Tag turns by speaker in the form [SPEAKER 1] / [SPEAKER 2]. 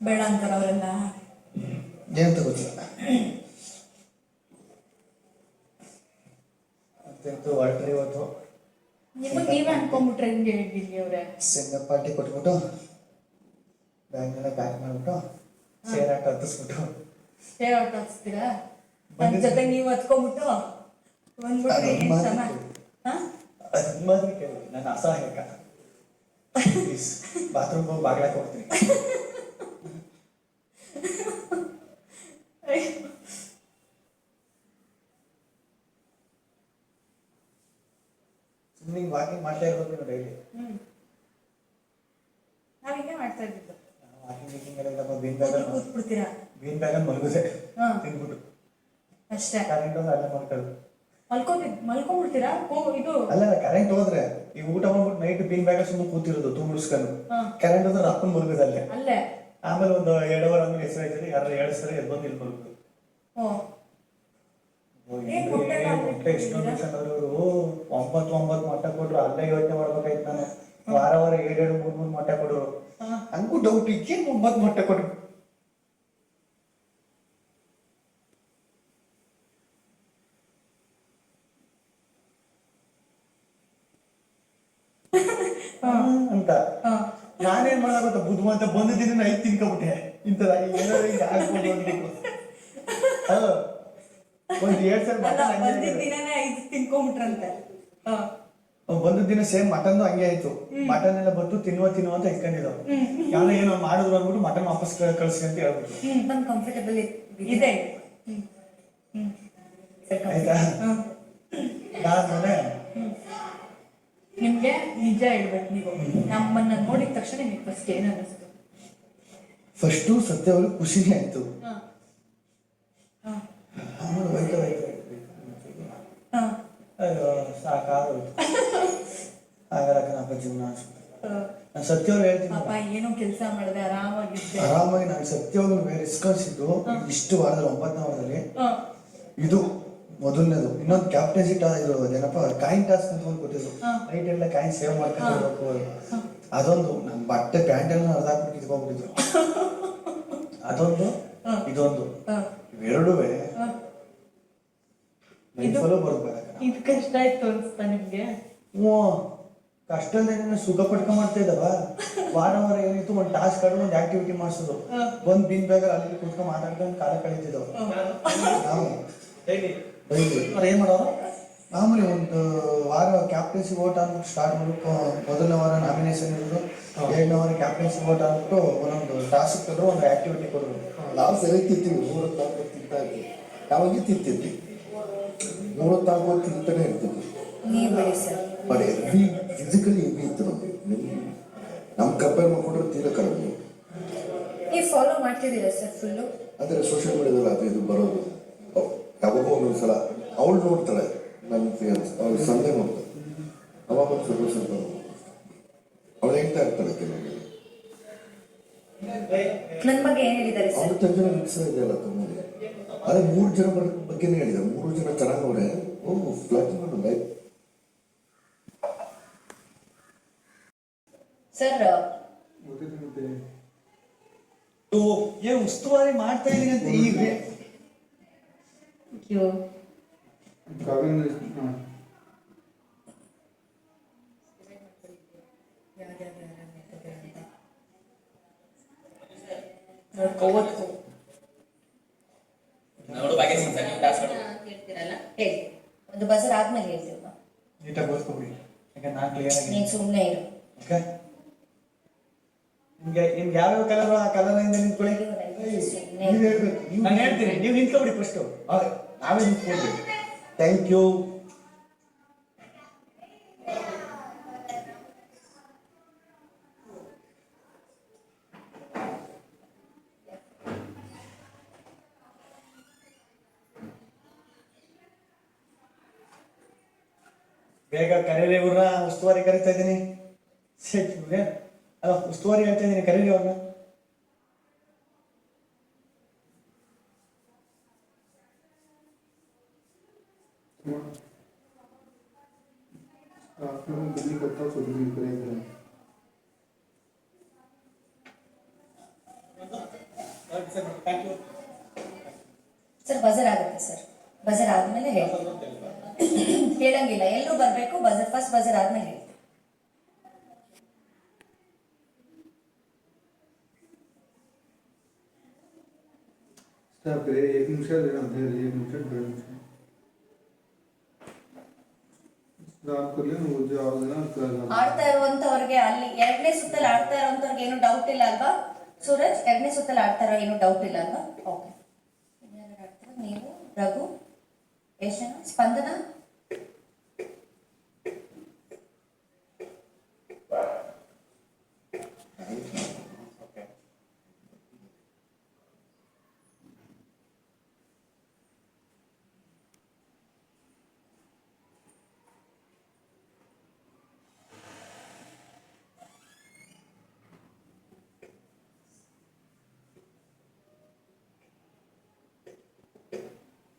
[SPEAKER 1] ಬೇಡ ಅಂತಾರ ಅವರೆಲ್ಲ
[SPEAKER 2] ಮತ್ತೆಂತೂ ಹೊರಟ್ರಿ ಇವತ್ತು?
[SPEAKER 1] ನಿಮಗೆ ನೀವೇ ಅನ್ಕೊಂಡ್ಬಿಟ್ರೆ ಹಿಂಗೆ ಗಿಲ್ಲಿ ಅವ್ರೆ?
[SPEAKER 2] ಸೆಂಗ ಪಾರ್ಟಿ ಕೊಟ್ಬಿಟ್ಟು ಬ್ಯಾಗ್ನೆಲ್ಲ ಪ್ಯಾಕ್ ಮಾಡಿಬಿಟ್ಟು ಸೇರ್ ಹಾಕಿ ಹತ್ತಿಸ್ಬಿಟ್ಟು.
[SPEAKER 1] ನನ್ನ ಜೊತೆ ನೀವು ಹತ್ಕೊಂಡ್ಬಿಟ್ಟು ಬಂದ್ಬಿಟ್ರೆ
[SPEAKER 2] ಅದು
[SPEAKER 1] ಏನ್
[SPEAKER 2] ಮಾತ್ರ
[SPEAKER 1] ಚೆನ್ನಾಗಿ ಹಾ?
[SPEAKER 2] ಅದು ಮಾತ್ರ ಕೇಳಿ. ನನ್ನ ಅಸಹಾಯಕ. ಪ್ಲೀಸ್ ಬಾತ್ರೂಮ್ ಹೋಗಿ ಬಾಗ್ಲಾಕ್ ಹೋಗ್ತೀನಿ. ಸುಮ್ಮನೆ ವಾಕಿಂಗ್ ಮಾಡ್ತಾ ಇರ್ಬೇಕು ಡೈಲಿ.
[SPEAKER 1] ಹ್ಮ್. ನಾವ್ ಹಿಂಗೆ ಮಾಡ್ತಾ ಇದ್ದಿದ್ದು
[SPEAKER 2] ವಾಕಿಂಗ್ ಗೀಕಿಂಗ್ ಎಲ್ಲ ಇಲ್ಲಪ್ಪ ಬೀನ್ ಬ್ಯಾಗ್
[SPEAKER 1] ಕೂತ್ಬಿಡ್ತೀರಾ
[SPEAKER 2] ಬೀನ್ ಬ್ಯಾಗ್ ಮಲಗಿದೆ.
[SPEAKER 1] ಅಷ್ಟೇ.
[SPEAKER 2] ಕರೆಂಟ್ ಹೋದ್ರೆ ಅಲ್ಲೇ ಮಲ್ಕೊಳ್ಳೋದು
[SPEAKER 1] ಮಲ್ಕೊಂಡಿದ್ ಮಲ್ಕೊಂಡ್ಬಿಡ್ತೀರಾ? ಇದು
[SPEAKER 2] ಅಲ್ಲ ಕರೆಂಟ್ ಹೋದ್ರೆ ಈಗ ಊಟ ಮಾಡ್ಬಿಟ್ಟು ನೈಟ್ ಬೀನ್ ಬ್ಯಾಗ್ ಸುಮ್ಮನೆ ಕೂತಿರೋದು ತುಂಬಿಡ್ಸ್ಕೊಂಡು
[SPEAKER 1] ಹಾ.
[SPEAKER 2] ಕರೆಂಟ್ ಹೋದ್ರೆ ಅಪ್ಪನ ಮಲಗೋದು ಅಲ್ಲೇ.
[SPEAKER 1] ಅಲ್ಲೇ
[SPEAKER 2] ಆಮೇಲೆ ಒಂದು ಎರಡು ಅವರ್ ಅಂದ್ರೆ ಹೆಸರು ಆಯ್ತದೆ ಯಾರು ಹೇಳಿಸ್ತಾರೆ ಎದ್ ಬಂದು ಇಲ್ಲಿ ಮಲಗೋದು.
[SPEAKER 1] ಓ
[SPEAKER 2] ಓ,
[SPEAKER 1] ಏನ್
[SPEAKER 2] ಏನ್ರಿ,
[SPEAKER 1] ಮೊಟ್ಟೆ ಕಾಲ್
[SPEAKER 2] ಮೊಟ್ಟೆ ಇಷ್ಟೊಂದು ದಿವಸ ಅವರು ಒಂಬತ್ತು ಒಂಬತ್ತು ಮೊಟ್ಟೆ ಕೊಟ್ರು ಅಲ್ಲೇ ಯೋಚನೆ ಮಾಡ್ಬೇಕಾಯ್ತು ನಾನು ವಾರ ವಾರ ಏಳೇಳು ಮೂರ್ ಮೂರ್ ಮೊಟ್ಟೆ ಕೊಡೋರು. ಹಂಗೂ ಡೌಟ್ ಇಕ್ಕಿ ಒಂಬತ್ತು ಮೊಟ್ಟೆ ಕೊಟ್ರು? ಅಂತ. ನಾನೇನ್ ಮಾಡೋ ಗೊತ್ತಾ? ಬುದ್ಧಿವಂತ ಬಂದಿದ್ದೀನಿ ಐದು ತಿನ್ಕೊಬಿಟ್ಟೆ. ಇಂಥದ ಏನಾದ್ರು ಆಗ್ಬೋದು ಒಂದ್ ಎರಡ್ ಸಲ
[SPEAKER 1] ಅಲ್ಲ
[SPEAKER 2] ಮಟನ್ ಹಂಗೆ
[SPEAKER 1] ಬಂದಿದ್ದ ದಿನನೇ ಐದು ತಿನ್ಕೊಂಡ್ಬಿಟ್ರಂತೆ. ಹಾ.
[SPEAKER 2] ಬಂದ ದಿನ ಸೇಮ್ ಮಟನ್ ಹಂಗೆ ಆಯ್ತು. ಮಟನ್ ಎಲ್ಲ ಬಂತು ತಿನ್ನುವ ತಿನ್ನುವ ಅಂತ ಇಟ್ಕೊಂಡಿದ್ರು ಯಾವ ಏನೋ ಮಾಡಿದ್ರು ಅಂದ್ಬಿಟ್ಟು ಮಟನ್ ವಾಪಸ್ ಕ- ಕಳ್ಸಿ ಅಂತ ಹೇಳ್ಬಿಟ್ಟು
[SPEAKER 1] ಹ್ಮ್ ಬಂದ್ ಕಂಫರ್ಟಬಲ್ ಇದೆ
[SPEAKER 2] ಆಯ್ತಾ?
[SPEAKER 1] ನಿಮ್ಗೆ ನಿಜ ಹೇಳ್ಬೇಕು ನೀವು. ನಮ್ಮನ್ನ ನೋಡಿದ ತಕ್ಷಣ ನಿಮ್ಗೆ ಫಸ್ಟ್ ಏನ್ ಅನ್ನಿಸ್ತು
[SPEAKER 2] ಫಸ್ಟು ಸತ್ಯವಾಗ ಖುಷಿನೇ ಆಯ್ತು.
[SPEAKER 1] ಹಾ
[SPEAKER 2] ಆಮೇಲೆ ಹೋಯ್ತು ಹೋಯ್ತು
[SPEAKER 1] ಹಾ
[SPEAKER 2] ಅಯ್ಯೋ ಸಾಕಾಗೋಯ್ತು. ಆಗಲ್ಲ ಕಣಪ್ಪ ಜೀವನ. ನಾನು ಸತ್ಯವ್ರು ಹೇಳ್ತೀನಿ.
[SPEAKER 1] ಪಾಪ ಏನೋ ಕೆಲಸ ಮಾಡಿದೆ ಆರಾಮಾಗಿದ್ದೆ.
[SPEAKER 2] ಆರಾಮಾಗಿ ನಾನು ಸತ್ಯವಾಗ ಇಷ್ಟು ವಾರದಲ್ಲಿ ಒಂಬತ್ತನೇ ವಾರದಲ್ಲಿ ಇದು ಮೊದಲನೇದು. ಇನ್ನೊಂದು ಕ್ಯಾಪ್ಟನ್ಸಿ ಟಾ ಇದು ಏನಪ್ಪ ಕಾಯಿನ್ ಟಾಸ್ ಅಂತ ಒಂದು ಕೊಟ್ಟಿದ್ರು. ನೈಟ್ ಎಲ್ಲ ಕಾಯಿನ್ ಸೇವ್ ಮಾಡ್ಕೊಂಡು ಅದೊಂದು ನಮ್ಮ ಬಟ್ಟೆ ಪ್ಯಾಂಟ್ ಎಲ್ಲ ಅರ್ಧ ಹಾಕ್ಬಿಟ್ಟು ಕಿತ್ಕೊಂಡ್ಬಿಟ್ಟಿದ್ರು. ಅದೊಂದು ಇದೊಂದು.
[SPEAKER 1] ಇವೆರಡುವೆ.
[SPEAKER 2] ಲೈಫಲ್ಲೂ ಬರ್ಬೇಕು
[SPEAKER 1] ಇದು ಕಷ್ಟ ಆಯ್ತು ಅನ್ಸ್ತಾ ನಿಮ್ಗೆ?
[SPEAKER 2] ಹ್ಞೂ. ಕಷ್ಟದಿಂದ ಸುಖ ಪಟ್ಕ ಮಾಡ್ತಾ ಇದ್ದವ? ವಾರ ವಾರ ಏನಿತ್ತು ಒಂದು ಟಾಸ್ಕ್ ಆಡು ಒಂದು ಆಕ್ಟಿವಿಟಿ ಮಾಡಿಸೋದು. ಬಂದ್ ಬಿನ್ ಬೇಗ ಅಲ್ಲಿ ಕುತ್ಕೊಂಡು ಮಾತಾಡ್ಕೊಂಡು ಕಾಲ ಕಳೀತಿದ್ದವು. ನಾವು. ಅವ್ರು ಏನ್ ಮಾಡೋರು? ಮಾಮೂಲಿ ಒಂದು ವಾರ ಕ್ಯಾಪ್ಟನ್ಸಿ ಓಟ್ ಅಂದ್ಬಿಟ್ಟು ಸ್ಟಾರ್ಟ್ ಮಾಡ್ಬಿಟ್ಟು ಮೊದಲನೇ ವಾರ ನಾಮಿನೇಷನ್ ಇರೋದು. ಎರಡನೇ ವಾರ ಕ್ಯಾಪ್ಟನ್ಸಿ ಓಟ್ ಅಂದ್ಬಿಟ್ಟು ಒಂದೊಂದು ಟಾಸ್ಕ್ ಕೊಟ್ಟರು ಒಂದು ಆಕ್ಟಿವಿಟಿ ಕೊಡೋದು
[SPEAKER 3] ನಾವು ಸರಿ ತಿಂತೀವಿ ಮೂರು ತಾಕು ತಿಂತಾ ಇರ್ತೀವಿ ಯಾವಾಗ ತಿಂತಿದ್ವಿ. ಮೂರು
[SPEAKER 1] ಚಿಂತನೆ ಇರ್ತದೆ
[SPEAKER 3] ಬಟ್ ಫಿಸಿಕಲಿ ಹೆವಿ ಇತ್ತು ನಮಗೆ. ನಮ್ಮ ಕಂಪೇರ್ ಮಾಡ್ಕೊಂಡ್ರೆ ತೀರಾ ಕಡಿಮೆ.
[SPEAKER 1] ನೀವು ಫಾಲೋ ಮಾಡ್ತಿದ್ದೀರಾ ಸರ್ ಫುಲ್ಲು
[SPEAKER 3] ಅಂದರೆ ಸೋಷಿಯಲ್ ಮೀಡಿಯಾದಲ್ಲಿ ಅದು ಇದು ಬರೋದು. ಯಾವಾಗೋ ಒಂದೊಂದ್ಸಲ ಅವಳು ನೋಡ್ತಾಳೆ ನನ್ನ ಫಿಯನ್ಸ್ ಅವಳು ಸಂದೇ ನೋಡ್ತಾಳೆ. ಅವಾಗ ಒಂದು ಸ್ವಲ್ಪ ಸ್ವಲ್ಪ ಅವಳು ಹೇಳ್ತಾ ಇರ್ತಾಳೆ ಕೆಲವೊಂದು
[SPEAKER 1] ನನ್ನ ಬಗ್ಗೆ ಏನ್ ಹೇಳಿದ್ದಾರೆ
[SPEAKER 3] ಅವ್ರ ಜನ ಮಿಕ್ಸರ್ ಇದೆಯಲ್ಲ ತಮ್ಮಲ್ಲಿ. ಅದೇ ಮೂರು ಜನ ಬಗ್ಗೆ ಬಗ್ಗೆನೇ ಹೇಳಿದ ಮೂರು ಜನ ಚೆನ್ನಾಗಿ ನೋಡೆ ಓ ಫ್ಲಾಟ್ ಮಾಡು ಲೈಫ್
[SPEAKER 1] ಸರ್
[SPEAKER 2] ಏನು ಉಸ್ತುವಾರಿ ಮಾಡ್ತಾ ಇದೀನಿ ಅಂತ ಈಗ
[SPEAKER 1] ಯು ನೋಡ್ಕೋಬೇಕು
[SPEAKER 4] ನೋಡು ಟಾಸ್ಕ್ ಮಾಡು
[SPEAKER 1] ಹೇಳಿ. ಒಂದು ಬಸರ್ ಆದ್ಮೇಲೆ ಹೇಳ್ತೀವಿ
[SPEAKER 2] ನೀಟಾಗಿ ಓದ್ಕೊಬಿಡಿ. ಯಾಕಂದ್ರೆ ನಾನು ಕ್ಲಿಯರ್ ಆಗಿ
[SPEAKER 1] ನೀನ್ ಸುಮ್ಮನೆ ಇರು.
[SPEAKER 2] ಓಕೆ? ನಿಮ್ಗೆ ನಿಮ್ಗೆ ಯಾವ್ಯಾವ ಕಲರ್ ಆ ಕಲರಿಂದ ನಿಂತ್ಕೊಳ್ಳಿ? ನೀವು ಹೇಳ್ಬೇಕು ನಾನು ಹೇಳ್ತೀನಿ. ನೀವು ನಿಂತ್ಕೊಬಿಡಿ ಫಸ್ಟು ನಾವೇ ನಿಂತ್ಕೊಳ್ತೀವಿ ಥ್ಯಾಂಕ್ ಯು ಬೇಗ ಕರೀರಿ ಇವ್ರನ್ನ ಉಸ್ತುವಾರಿ ಕರಿತಾ ಇದ್ದೀನಿ ಸೆಟ್ ಇವ್ರೆ ಅಲ್ಲ ಉಸ್ತುವಾರಿ ಹೇಳ್ತಾ ಇದ್ದೀನಿ ಕರೀರಿ ಅವ್ರನ್ನ
[SPEAKER 4] ಸರ್ ಬಜರ್ ಆಗುತ್ತೆ ಸರ್ ಬಜರ್ ಆದ್ಮೇಲೆ ಹೇಳಿ ಇರಂಗಿಲ್ಲ. ಎಲ್ಲರೂ ಬರಬೇಕು ಬಜರ್ ಫಸ್ಟ್ ಬಜರ್ ಆದ್ಮೇಲೆ ಹೇಳಿ
[SPEAKER 5] ನಿಮಿಷ ಅಂತ ನಿಮಿಷ ನೀವು
[SPEAKER 4] ಆಡ್ತಾ ಇರುವಂತವ್ರಿಗೆ ಅಲ್ಲಿ ಎರಡನೇ ಸುತ್ತಲ್ಲಿ ಆಡ್ತಾ ಇರುವಂತವ್ರಿಗೆ ಏನು ಡೌಟ್ ಇಲ್ಲ ಅಲ್ವಾ? ಸೂರಜ್ ಎರಡನೇ ಸುತ್ತಲ್ಲಿ ಆಡ್ತಾ ಏನು ಡೌಟ್ ಇಲ್ಲ ಅಲ್ವಾ? ಓಕೆ ನೀವು ರಘು ಯಶನ ಸ್ಪಂದನ?